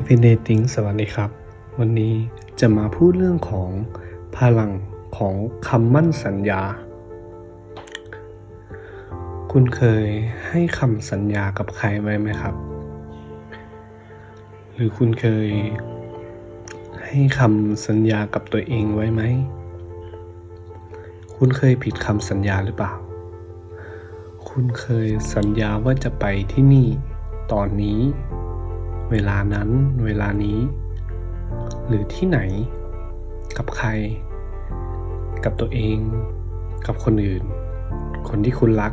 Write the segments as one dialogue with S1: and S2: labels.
S1: Infinity สวัสดีครับ วันนี้จะมาพูดเรื่องของพลังของคำมั่นสัญญา คุณเคยให้คำสัญญากับใครไว้ไหมครับ หรือคุณเคย ให้คำสัญญากับตัวเองไว้ไหม คุณเคยผิดคำสัญญาหรือเปล่า คุณเคยสัญญาว่าจะไปที่นี่ตอนนี้ เวลานั้น เวลานี้ หรือที่ไหน กับใคร กับตัวเอง กับคนอื่น คนที่คุณรัก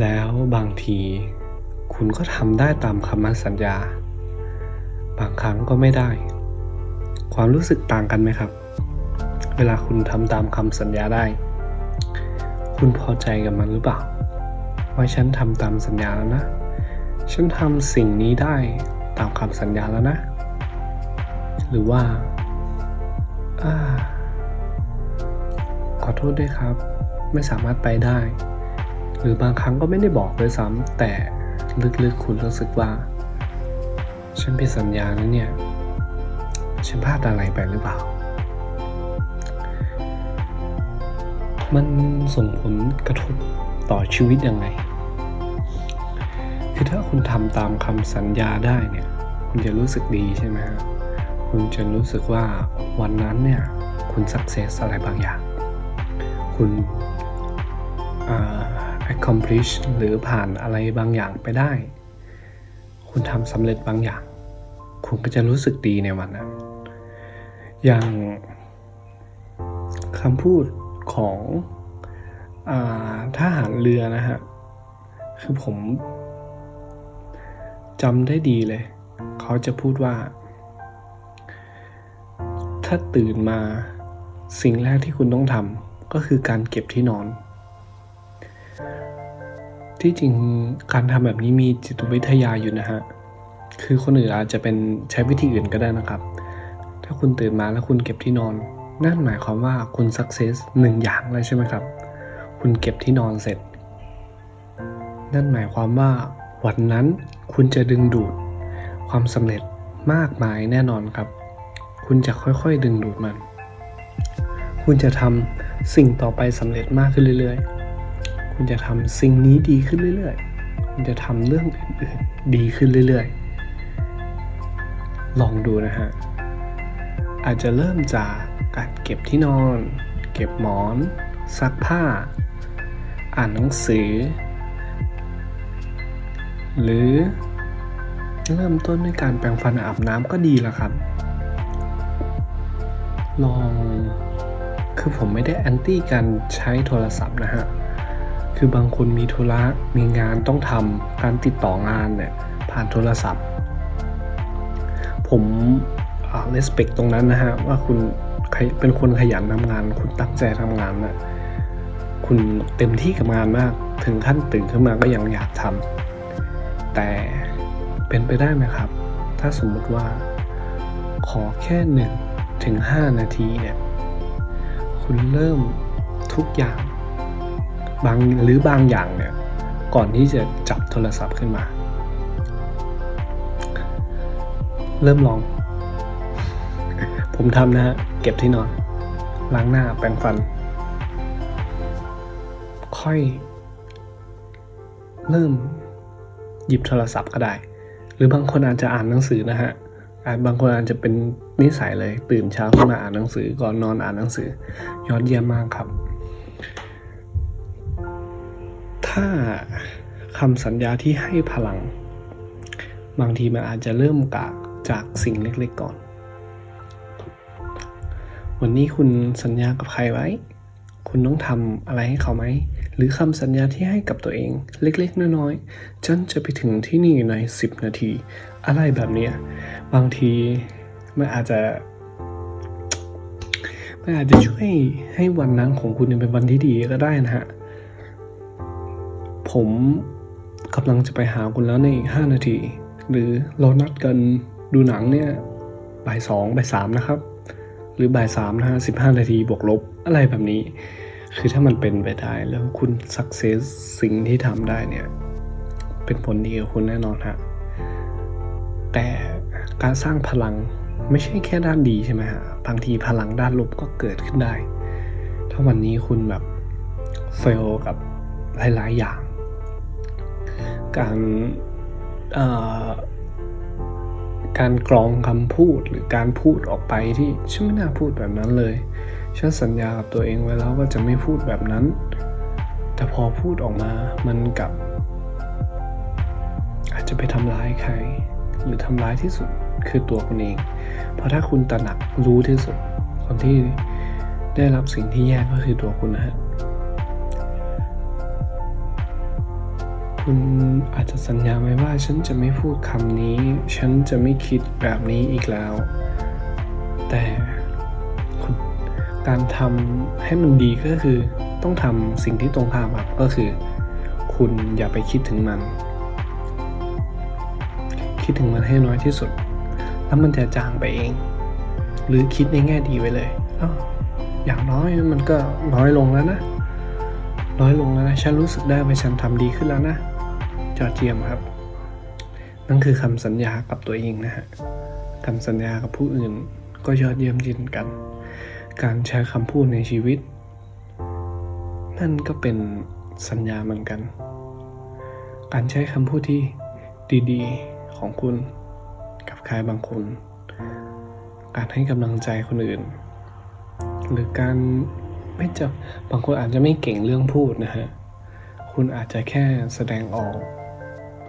S1: แล้วบางที คุณก็ทำได้ตามคำมั่นสัญญา บางครั้งก็ไม่ได้ ความรู้สึกต่างกันไหมครับ เวลาคุณทำตามคำสัญญาได้ คุณพอใจกับมันหรือเปล่าว่าฉันทำตามสัญญาแล้วนะ ฉันทำสิ่งนี้ได้ตามคำสัญญาแล้วนะ หรือว่าอาขอโทษด้วยครับ ไม่สามารถไปได้ หรือบางครั้งก็ไม่ได้บอกเลยซ้ำแต่ลึกๆคุณรู้สึกว่า ฉันผิดสัญญาแล้วเนี่ย ฉันพลาดอะไรไปหรือเปล่า มันส่งผลกระทบต่อชีวิตยังไง ถ้าคุณทำตามคำสัญญาได้เนี่ย คุณจะรู้สึกดีใช่ไหมฮะคุณจะรู้สึกว่าวันนั้นเนี่ยคุณสักเซสอะไรบางอย่าง คุณ accomplish หรือผ่านอะไรบางอย่างไปได้ คุณทำสำเร็จบางอย่าง คุณก็จะรู้สึกดีในวันนั้น อย่างคำพูดของอาทหารเรือนะฮะ คือผม จำได้ดีเลย เขาจะพูดว่า ถ้าตื่นมาสิ่งแรกที่คุณต้องทำก็คือการเก็บที่นอน ที่จริงการทำแบบนี้มีจิตวิทยาอยู่นะฮะ คือคนอื่นอาจจะเป็นใช้วิธีอื่นก็ได้นะครับ ถ้าคุณตื่นมาแล้วคุณเก็บที่นอน นั่นหมายความว่าคุณสักเซสหนึ่งอย่างเลยใช่ไหมครับ คุณเก็บที่นอนเสร็จ นั่นหมายความว่า วันนั้นคุณจะดึงดูดความสำเร็จมากมายแน่นอนครับ คุณจะค่อยๆดึงดูดมัน คุณจะทำสิ่งต่อไปสำเร็จมากขึ้นเรื่อยๆ คุณจะทำสิ่งนี้ดีขึ้นเรื่อยๆ คุณจะทำเรื่องอื่นๆดีขึ้นเรื่อยๆ ลองดูนะฮะ อาจจะเริ่มจากการเก็บที่นอน เก็บหมอน ซักผ้า อ่านหนังสือ หรือเริ่มต้นด้วยการแปรงฟันอาบน้ำก็ดีแล้วครับ ลองคือผมไม่ได้แอนตี้การใช้โทรศัพท์นะฮะ คือบางคนมีธุระมีงานต้องทำการติดต่องานเนี่ยผ่านโทรศัพท์ ผมเลสเปกตรงนั้นนะฮะ ว่าคุณเป็นคนขยันทำงาน คุณตั้งใจทำงานนะคุณเต็มที่กับงานมาก ถึงขั้นตื่นขึ้นมาก็ยังอยากทำ แต่เป็นไปได้ไหมครับ ถ้าสมมุติว่า ขอแค่หนึ่งถึงห้านาทีเนี่ยคุณเริ่มทุกอย่างบางหรือบางอย่างเนี่ย ก่อนที่จะจับโทรศัพท์ขึ้นมา เริ่มลอง ผมทำนะฮะ เก็บที่นอน ล้างหน้าแปรงฟัน ค่อย เริ่ม หยิบโทรศัพท์ก็ได้ หรือบางคนอาจจะอ่านหนังสือนะฮะอาจบางคนอาจจะเป็นนิสัยเลย ตื่นเช้าขึ้นมาอ่านหนังสือก่อนนอนอ่านหนังสือ ยอดเยี่ยมมากครับ ถ้าคำสัญญาที่ให้พลัง บางทีมันอาจจะเริ่มกากจากสิ่งเล็กๆก่อน วันนี้คุณสัญญากับใครไว้ คุณต้องทำอะไรให้เขาไหม หรือคำสัญญาที่ให้กับตัวเองเล็กๆ น้อยๆ ฉันจะไปถึงที่นี่ใน 10 นาที อะไรแบบเนี้ยบางทีมันอาจจะมันอาจจะช่วยให้วันนั้นของคุณเป็นวันที่ดีก็ได้นะฮะ ผมกำลังจะไปหาคุณแล้วในอีก 5 นาที หรือเรานัดกันดูหนังเนี่ยบ่ายสองบ่ายสามนะครับ หรือบ่ายสามนะฮะสิบห้านาทีบวกลบอะไรแบบนี้ คือถ้ามันเป็นไปได้แล้วคุณสักเซสสิ่งที่ทำได้เนี่ย เป็นผลดีกับคุณแน่นอนฮะ แต่การสร้างพลังไม่ใช่แค่ด้านดีใช่ไหมฮะ บางทีพลังด้านลบก็เกิดขึ้นได้ ถ้าวันนี้คุณแบบเฟลกับหลายๆอย่าง การเอ่อการกรองคำพูดหรือการพูดออกไปที่ฉันไม่น่าพูดแบบนั้นเลยฉันสัญญากับตัวเองไว้แล้วว่าจะไม่พูดแบบนั้น แต่พอพูดออกมามันกลับ อาจจะไปทำร้ายใคร หรือทำร้ายที่สุดคือตัวคุณเอง เพราะถ้าคุณตระหนักรู้ที่สุด คนที่ได้รับสิ่งที่แย่ก็คือตัวคุณนะฮะคุณอาจจะสัญญาไว้ว่าฉันจะไม่พูดคำนี้ ฉันจะไม่คิดแบบนี้อีกแล้ว แต่คุณ การทำให้มันดีก็คือต้องทำสิ่งที่ตรงข้ามครับก็คือ คุณอย่าไปคิดถึงมัน คิดถึงมันให้น้อยที่สุด แล้วมันจะจางไปเอง หรือคิดในแง่ดีไว้เลยอ้าอย่างน้อยมันก็น้อยลงแล้วนะ น้อยลงแล้วนะฉันรู้สึกได้ว่าฉันทำดีขึ้นแล้วนะ จอเจียมครับ นั่นคือคำสัญญากับตัวเองนะฮะคำสัญญากับผู้อื่นก็ยอดเยี่ยมเช่นกัน การใช้คำพูดในชีวิต นั่นก็เป็นสัญญาเหมือนกัน การใช้คำพูดที่ดีๆของคุณกับใครบางคน การให้กำลังใจคนอื่น หรือการไม่จะบางคนอาจจะไม่เก่งเรื่องพูดนะฮะ คุณอาจจะแค่แสดงออก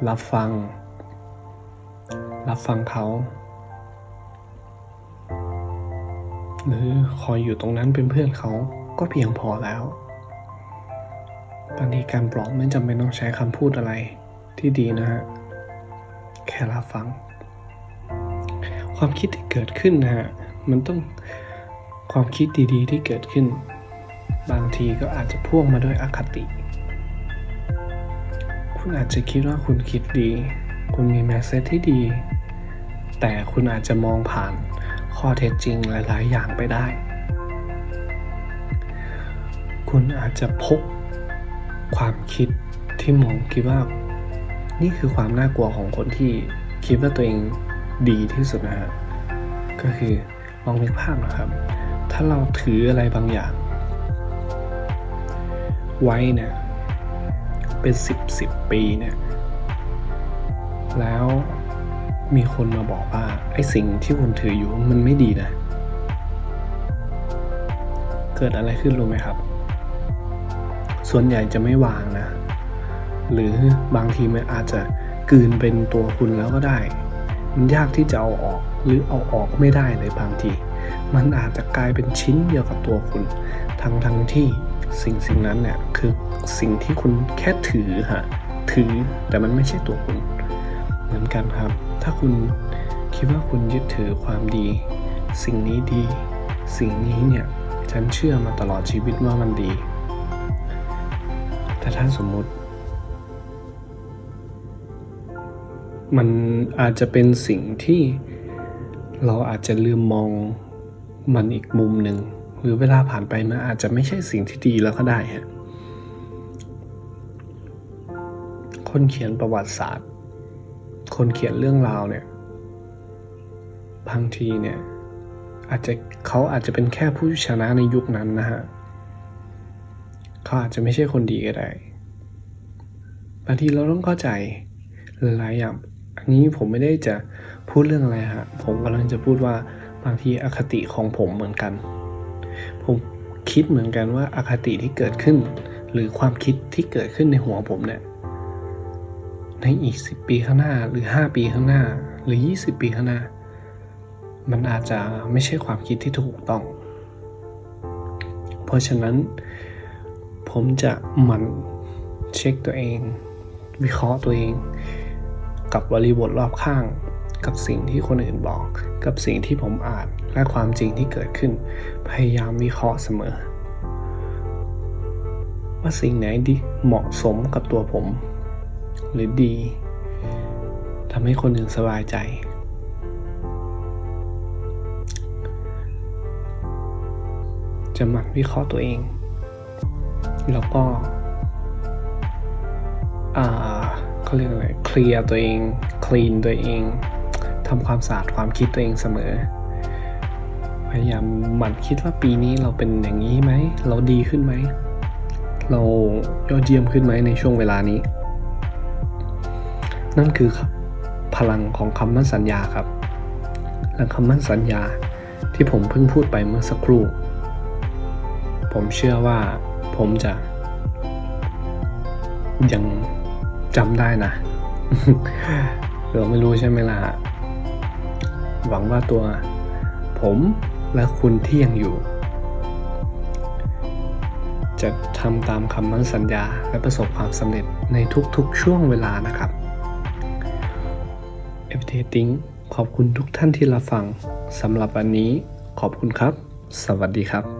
S1: รับฟัง รับฟังเขา หรือคอยอยู่ตรงนั้นเป็นเพื่อนเขาก็เพียงพอแล้วบางทีการปลอบไม่จำเป็นต้องใช้คำพูดอะไรที่ดีนะฮะ แค่รับฟัง ความคิดที่เกิดขึ้นนะฮะ มันต้องความคิดดีๆ ที่เกิดขึ้น บางทีก็อาจจะพ่วงมาด้วยอคติ คุณอาจจะคิดว่าคุณคิดดี คุณมีแมสเซจที่ดี แต่คุณอาจจะมองผ่าน ข้อเท็จจริงหลาย ๆ อย่างไปได้ คุณอาจจะพกความคิดที่มองคิดว่า นี่คือความน่ากลัวของคนที่คิดว่าตัวเองดีที่สุดนะฮะก็คือลองนึกภาพนะครับ ถ้าเราถืออะไรบางอย่าง ไว้เนี่ยเป็นสิบสิบปีเนี่ยแล้ว มีคนมาบอกว่าไอ้สิ่งที่คุณถืออยู่มันไม่ดีนะ เกิดอะไรขึ้นรู้ไหมครับ ส่วนใหญ่จะไม่วางนะ หรือบางทีมันอาจจะกลืนเป็นตัวคุณแล้วก็ได้ มันยากที่จะเอาออกหรือเอาออกไม่ได้เลยบางที มันอาจจะกลายเป็นชิ้นเดียวกับตัวคุณ ทั้งทั้งที่สิ่งสิ่งนั้นเนี่ยคือสิ่งที่คุณแค่ถือฮะ ถือแต่มันไม่ใช่ตัวคุณ เหมือนกันครับ ถ้าคุณคิดว่าคุณยึดถือความดี สิ่งนี้ดี สิ่งนี้เนี่ยฉันเชื่อมาตลอดชีวิตว่ามันดี แต่ถ้าสมมุติ มันอาจจะเป็นสิ่งที่เราอาจจะลืมมองมันอีกมุมหนึ่งหรือเวลาผ่านไปมันอาจจะไม่ใช่สิ่งที่ดีแล้วก็ได้ฮะคนเขียนประวัติศาสตร์ คนเขียนเรื่องราวเนี่ยบางทีเนี่ยอาจจะเขาอาจจะเป็นแค่ผู้ชนะในยุคนั้นนะฮะเขาอาจจะไม่ใช่คนดีก็ได้บางทีเราต้องเข้าใจหลายอย่างอันนี้ผมไม่ได้จะพูดเรื่องอะไรฮะผมกำลังจะพูดว่าบางทีอคติของผมเหมือนกัน ผมคิดเหมือนกันว่าอคติที่เกิดขึ้น หรือความคิดที่เกิดขึ้นในหัวผมเนี่ย ในอีก 10 ปีข้างหน้าหรือ 5 ปีข้างหน้า หรือ 20 ปีข้างหน้า มันอาจจะไม่ใช่ความคิดที่ถูกต้อง เพราะฉะนั้น ผมจะหมั่นเช็คตัวเอง วิเคราะห์ตัวเอง กับบริบทรอบข้าง กับสิ่งที่คนอื่นบอก กับสิ่งที่ผมอ่านและความจริงที่เกิดขึ้น พยายามวิเคราะห์เสมอ ว่าสิ่งไหนดีเหมาะสมกับตัวผม หรือดีทำให้คนอื่นสบายใจ จะหมั่นวิเคราะห์ตัวเอง แล้วก็เขาเรียกอะไรเคลียร์ตัวเอง คลีนตัวเองทำความสะอาดความคิดตัวเองเสมอ พยายามหมั่นคิดว่าปีนี้เราเป็นอย่างนี้ไหม เราดีขึ้นไหม เรายอดเยี่ยมขึ้นไหมในช่วงเวลานี้ นั่นคือพลังของคำมั่นสัญญาครับ และคำมั่นสัญญาที่ผมเพิ่งพูดไปเมื่อสักครู่ ผมเชื่อว่าผมจะ ยังจำได้นะเราไม่รู้ใช่ไหมล่ะ หวังว่าตัวผมและคุณที่ยังอยู่ จะทำตามคำมั่นสัญญาและประสบความสำเร็จในทุกๆช่วงเวลานะครับ e v e r y t i n g ขอบคุณทุกท่านที่รับฟังสำหรับวันนี้ ขอบคุณครับ สวัสดีครับ